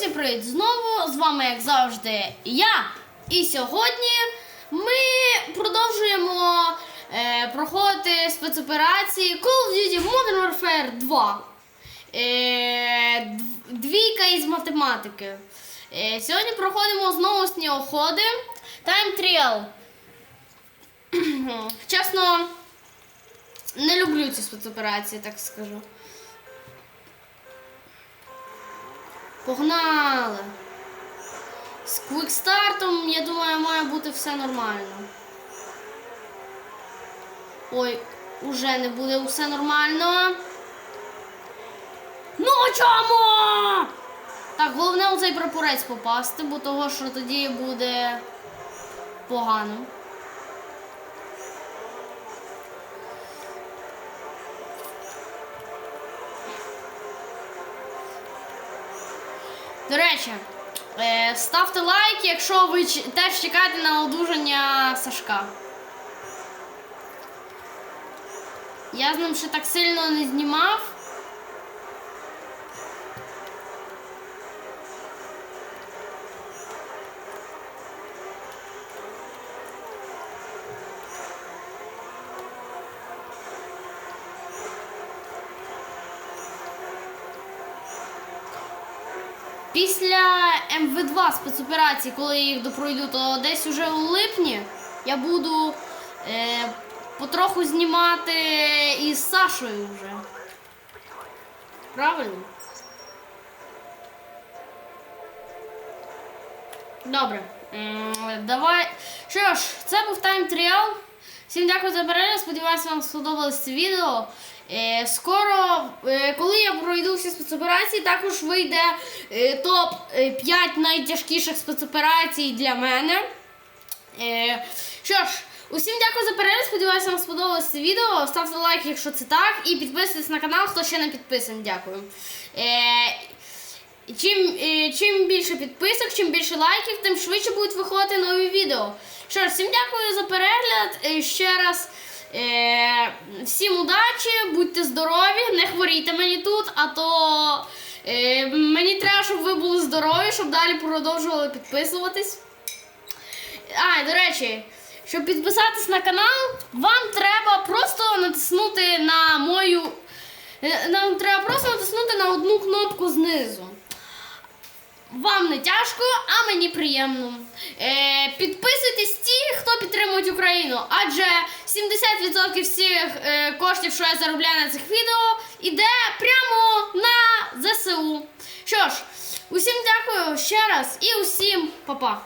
Усім привіт знову! З вами, як завжди, я. І сьогодні ми продовжуємо е, проходити спецоперації Call of Duty Modern Warfare 2. Е, двійка із математики. Е, сьогодні проходимо знову сніоходи. Time Trial. Чесно, не люблю ці спецоперації, так скажу. Погнали! З квікстартом, я думаю, має бути все нормально. Ой, уже не буде все нормально. Ну чому? Так, головне у цей прапорець попасти, бо того, що тоді буде погано. До речі, е, ставте лайк, якщо ви теж чекаєте на одужання Сашка. Я з ним ще так сильно не знімав. Після МВ2 спецоперації, коли я їх допройду, то десь уже у липні я буду е, потроху знімати із Сашою вже. Правильно? Добре. Давай. Що ж, це був Trial. Всім дякую за перегляд. Сподіваюся, вам сподобалось це відео. Е, скоро, е, коли я пройду всі спецоперації, також вийде е, топ 5 найтяжкіших спецоперацій для мене. Що ж, усім дякую за перегляд. Сподіваюся, вам сподобалось це відео. Ставте лайк, якщо це так, і підписуйтесь на канал, хто ще не підписаний. Дякую. Чим, чим більше підписок, чим більше лайків, тим швидше будуть виходити нові відео. Що ж, всім дякую за перегляд. Ще раз е, всім удачі, будьте здорові, не хворійте мені тут, а то е, мені треба, щоб ви були здорові, щоб далі продовжували підписуватись. А, до речі, щоб підписатись на канал, вам треба просто натиснути на мою. е, Нам треба просто натиснути на одну кнопку знизу. Вам не тяжко, а мені приємно. Е, підписуйтесь ті, хто підтримують Україну, адже 70% всіх е, коштів, що я заробляю на цих відео, іде прямо на ЗСУ. Що ж, усім дякую ще раз і усім па-па.